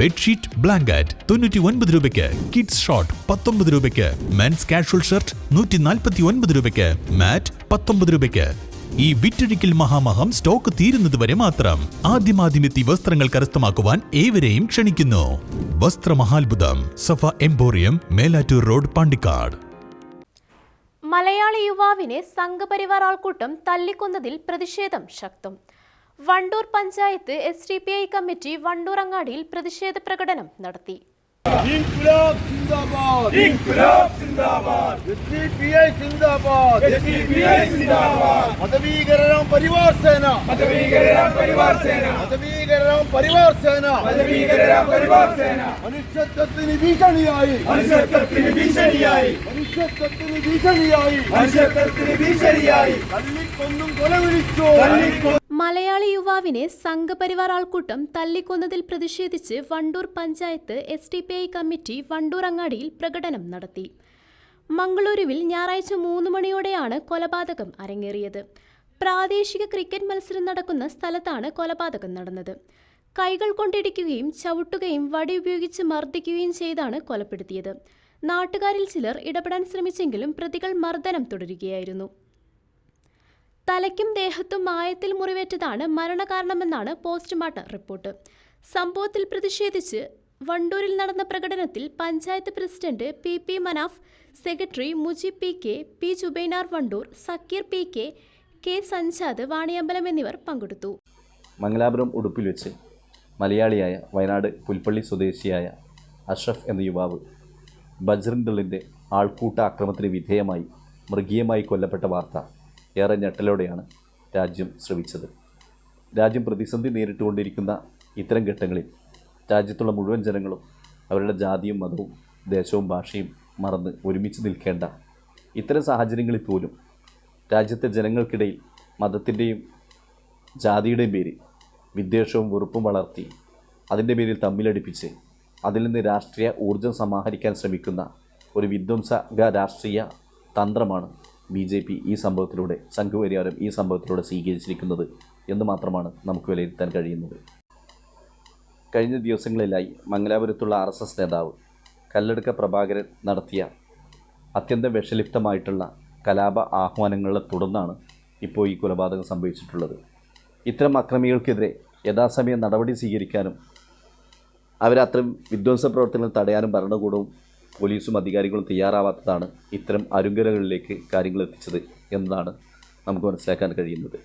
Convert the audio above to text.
Bedsheet blanket തൊണ്ണൂറ്റി ഒൻപത് രൂപയ്ക്ക് കിഡ്സ് ഷോർട്ട് പത്തൊമ്പത് രൂപയ്ക്ക് മെൻസ് കാഷ്വൽ ഷർട്ട് നൂറ്റി നാൽപ്പത്തി ഒൻപത് രൂപയ്ക്ക് മാറ്റ് പത്തൊമ്പത് രൂപയ്ക്ക്. ഈ വിറ്റഴിക്കൽ മഹാമഹം സ്റ്റോക്ക് തീരുന്നതുവരെ മാത്രം ആദ്യമാദ്യമെത്തി വസ്ത്രങ്ങൾ കരസ്ഥമാക്കുവാൻ ഏവരെയും ക്ഷണിക്കുന്നു. വസ്ത്രമഹാത്ഭുതം സഫ എംപോറിയം മേലാറ്റൂർ റോഡ് പാണ്ടിക്കാട്. മലയാളി യുവാവിനെ സംഘപരിവാർ ആൾക്കൂട്ടം തല്ലിക്കൊന്നതിൽ പ്രതിഷേധം ശക്തം. Wandoor panchayat S D P I committee Wandoor അങ്ങാടിയിൽ പ്രതിഷേധ പ്രകടനം നടത്തി. പരിവാർ സേന. പരിവാർ സേന. പരിവാർ സേന. പരിവാർ സേന. മനുഷ്യത്വത്തിന് ഭീഷണിയായി. മനുഷ്യത്വത്തിന് ഭീഷണിയായി. മനുഷ്യത്വത്തിന് ഭീഷണിയായി. മനുഷ്യത്വത്തിന് ഭീഷണിയായി. തല്ലിക്കൊന്നും കൊല വിളിച്ചു മലയാളി യുവാവിനെ സംഘപരിവാർ ആൾക്കൂട്ടം തല്ലിക്കൊന്നതിൽ പ്രതിഷേധിച്ച് Wandoor panchayat S D P I committee Wandoor അങ്ങാടിയിൽ പ്രകടനം നടത്തി. മംഗളൂരുവിൽ ഞായറാഴ്ച മൂന്ന് മണിയോടെയാണ് കൊലപാതകം അരങ്ങേറിയത്. പ്രാദേശിക ക്രിക്കറ്റ് മത്സരം നടക്കുന്ന സ്ഥലത്താണ് കൊലപാതകം നടന്നത്. കൈകൾ കൊണ്ടിടിക്കുകയും ചവിട്ടുകയും വടി ഉപയോഗിച്ച് മർദ്ദിക്കുകയും ചെയ്താണ് കൊലപ്പെടുത്തിയത്. നാട്ടുകാരിൽ ചിലർ ഇടപെടാൻ ശ്രമിച്ചെങ്കിലും പ്രതികൾ മർദ്ദനം തുടരുകയായിരുന്നു. തലയ്ക്കും ദേഹത്തും മായത്തിൽ മുറിവേറ്റതാണ് മരണകാരണമെന്നാണ് പോസ്റ്റ്മോർട്ടം റിപ്പോർട്ട്. സംഭവത്തിൽ പ്രതിഷേധിച്ച് വണ്ടൂരിൽ നടന്ന പ്രകടനത്തിൽ panchayat president P P Manaf secretary Mujeeb P K P Jubainar Wandoor Zakir P K K Sanjad Vaniyambalam എന്നിവർ പങ്കെടുത്തു. മംഗലാപുരം ഉടുപ്പിൽ വെച്ച് മലയാളിയായ വയനാട് പുൽപ്പള്ളി സ്വദേശിയായ അഷ്റഫ് എന്ന യുവാവ് ബജ്രംഗളിന്റെ ആൾക്കൂട്ട ആക്രമത്തിന് വിധേയമായി മൃഗീയമായി കൊല്ലപ്പെട്ട വാർത്ത. ഏറെ ഞെട്ടലോടെയാണ് രാജ്യം ശ്രമിച്ചത് രാജ്യം പ്രതിസന്ധി നേരിട്ടുകൊണ്ടിരിക്കുന്ന ഇത്തരം ഘട്ടങ്ങളിൽ രാജ്യത്തുള്ള മുഴുവൻ ജനങ്ങളും അവരുടെ ജാതിയും മതവും ദേശവും ഭാഷയും മറന്ന് ഒരുമിച്ച് നിൽക്കേണ്ട ഇത്തരം സാഹചര്യങ്ങളിൽ പോലും രാജ്യത്തെ ജനങ്ങൾക്കിടയിൽ മതത്തിന്റെയും ജാതിയുടെയും പേരിൽ വിദ്വേഷവും വെറുപ്പും വളർത്തി അതിന്റെ പേരിൽ തമ്മിലടിപ്പിച്ച് അതിൽ നിന്ന് രാഷ്ട്രീയ ഊർജം സമാഹരിക്കാൻ ശ്രമിക്കുന്ന ഒരു വിധ്വംസക രാഷ്ട്രീയ തന്ത്രമാണ് ബി ജെ പി ഈ സംഭവത്തിലൂടെ സംഘപരിവാരം ഈ സംഭവത്തിലൂടെ സ്വീകരിച്ചിരിക്കുന്നത് എന്ന് മാത്രമാണ് നമുക്ക് വിലയിരുത്താൻ കഴിയുന്നത്. കഴിഞ്ഞ ദിവസങ്ങളിലായി മംഗലാപുരത്തുള്ള ആർ എസ് എസ് നേതാവ് കല്ലെടുക്ക പ്രഭാകരൻ നടത്തിയ അത്യന്തം വിഷലിപ്തമായിട്ടുള്ള കലാപ ആഹ്വാനങ്ങളെ തുടർന്നാണ് ഇപ്പോൾ ഈ കൊലപാതകം സംഭവിച്ചിട്ടുള്ളത്. ഇത്തരം അക്രമികൾക്കെതിരെ യഥാസമയം നടപടി സ്വീകരിക്കാനും അവരത്രയും വിധ്വംസ പ്രവർത്തനങ്ങൾ തടയാനും ഭരണകൂടവും പോലീസും അധികാരികളും തയ്യാറാവാത്തതാണ് ഇത്തരം അരുങ്കലകളിലേക്ക് കാര്യങ്ങൾ എത്തിച്ചത് എന്നതാണ് നമുക്ക് മനസ്സിലാക്കാൻ കഴിയുന്നത്.